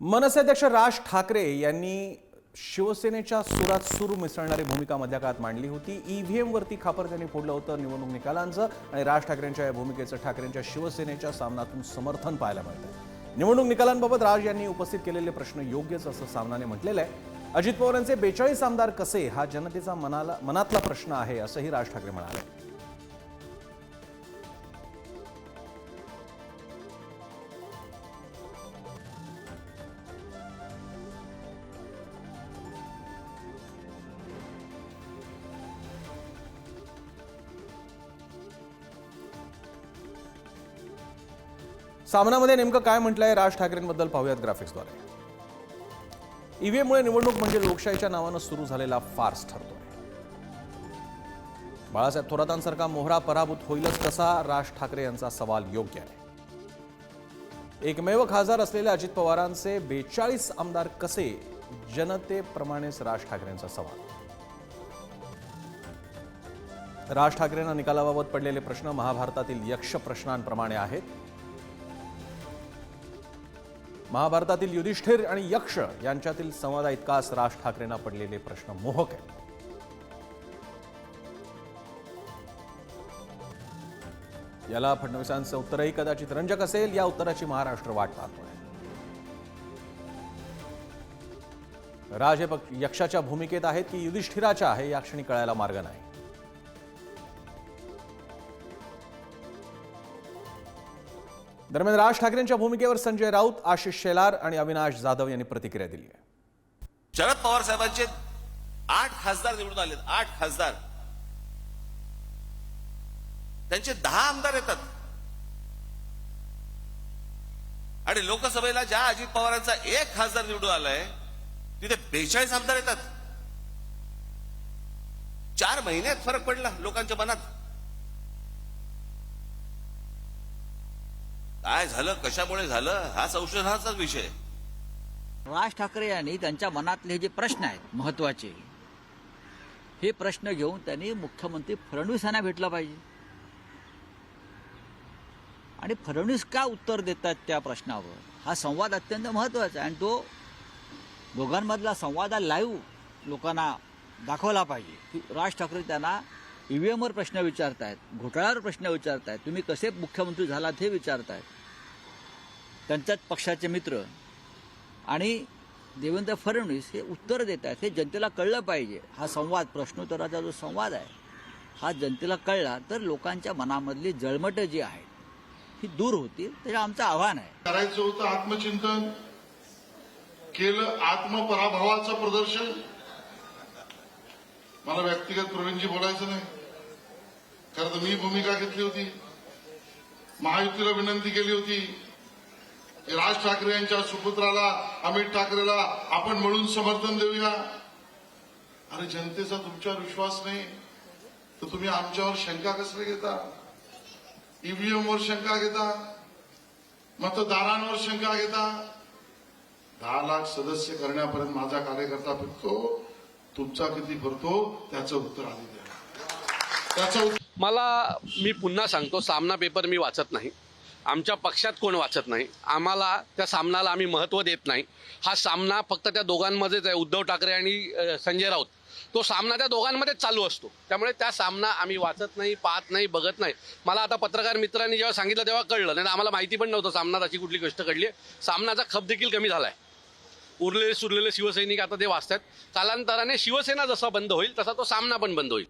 मनसे अध्यक्ष राज ठाकरे यांनी शिवसेनेच्या सुरात सूर मिसळणारी भूमिका मधल्या काळात मांडली होती. ईव्हीएमवरती खापर त्यांनी फोडलं होतं निवडणूक निकालांचं आणि राज ठाकरेंच्या या भूमिकेचं ठाकरेंच्या शिवसेनेच्या सामनातून समर्थन पाहायला मिळतं निवडणूक निकालांबाबत राज यांनी उपस्थित केलेले प्रश्न योग्यच असं सामनाने म्हटलेलं आहे. अजित पवारांचे बेचाळीस आमदार कसे हा जनतेचा मनाला मनातला प्रश्न आहे असंही राज ठाकरे म्हणाले. सामनामध्ये नेमकं काय म्हटलंय राज ठाकरेंबद्दल पाहूयात ग्राफिक्सद्वारे ईव्हीएममुळे निवडणूक म्हणजे लोकशाहीच्या नावानं सुरू झालेला फार्स ठरतोय. बाळासाहेब थोरातांसारखा मोहरा पराभूत होईलच कसा राज ठाकरे यांचा सवाल योग्य आहे. एकमेव खासदार असलेल्या अजित पवारांचे बेचाळीस आमदार कसे? जनतेप्रमाणेच राज ठाकरेंचा सवाल. राज ठाकरेंना निकालाबाबत पडलेले प्रश्न महाभारतातील यक्ष प्रश्नांप्रमाणे आहेत. महाभारतातील युधिष्ठिर आणि यक्ष यांच्यातील संवादा इतकाच राज ठाकरेंना पडलेले प्रश्न मोहक आहेत. याला फडणवीसांचं उत्तरही कदाचित रंजक असेल या उत्तराची महाराष्ट्र वाट पाहतोय. राज हे यक्षाच्या भूमिकेत आहेत की युधिष्ठिराच्या आहे या क्षणी कळायला मार्ग नाही. दरम्यान राज ठाकरेंच्या भूमिकेवर संजय राऊत आशिष शेलार आणि अविनाश जाधव यांनी प्रतिक्रिया दिली आहे. शरद पवार साहेबांचे आठ खासदार निवडून आले आठ खासदार. त्यांचे दहा आमदार येतात. आणि लोकसभेला ज्या अजित पवारांचा एक खासदार निवडून आलाय तिथे बेचाळीस आमदार येतात. चार महिन्यात फरक पडला लोकांच्या मनात. काय झालं? कशामुळे झालं? हा संशोधनाचाच विषय. राज ठाकरे यांनी त्यांच्या मनातले जे प्रश्न आहेत महत्त्वाचे हे प्रश्न घेऊन त्यांनी मुख्यमंत्री फडणवीसांना भेटला पाहिजे. आणि फडणवीस का उत्तर देतात त्या प्रश्नावर? हा संवाद अत्यंत महत्त्वाचा आहे आणि तो दोघांमधला संवाद लाईव्ह लोकांना दाखवला पाहिजे की राज ठाकरे त्यांना ईव्हीएमवर प्रश्न विचारतायत घोटाळ्यावर प्रश्न विचारतायत तुम्ही कसे मुख्यमंत्री झालात हे विचारतायत. त्यांच्याच पक्षाचे मित्र आणि देवेंद्र फडणवीस हे उत्तर देत आहेत हे जनतेला कळलं पाहिजे. हा संवाद प्रश्नोत्तराचा जो संवाद आहे हा जनतेला कळला तर लोकांच्या मनामधली जळमटं जी आहेत ही दूर होतील. त्याचं आमचं आव्हान आहे. करायचं होतं आत्मचिंतन केलं आत्मपराभवाचं प्रदर्शन. मला व्यक्तिगत प्रवीणजी बोलायचं नाही. खरं तर मी भूमिका घेतली होती. महायुतीला विनंती केली होती. की राज ठाकरे यांच्या सुपुत्राला अमित ठाकरेला आपण म्हणून समर्थन देऊया. अरे जनतेचा तुमच्यावर विश्वास नाही तर तुम्ही आमच्यावर शंका कसले घेता? ईव्हीएमवर शंका घेता? मतदारांवर शंका घेता? दहा लाख सदस्य करण्यापर्यंत माझा कार्यकर्ता फिरतो तुमचा किती भरतो त्याचं उत्तर आधी द्या. त्याचं उत्तर मला मी पुन्हा सांगतो सामना पेपर मी वाचत नाही. आमच्या पक्षात कोण वाचत नाही? आम्हाला त्या सामनाला आम्ही महत्त्व देत नाही. हा सामना फक्त त्या दोघांमध्येच आहे उद्धव ठाकरे आणि संजय राऊत. तो सामना त्या दोघांमध्येच चालू असतो. त्यामुळे त्या सामना आम्ही वाचत नाही पाहत नाही बघत नाही. मला आता पत्रकार मित्रांनी जेव्हा सांगितलं तेव्हा कळलं. नाही तर आम्हाला माहिती पण नव्हतं सामनात अशी कुठली गोष्ट घडली आहे. सामनाचा खप देखील कमी झाला आहे उरलेले सुरलेले शिवसैनिक आता ते वाचतात कालांतराने शिवसेना जसा बंद होईल तसा तो सामना पण बंद होईल.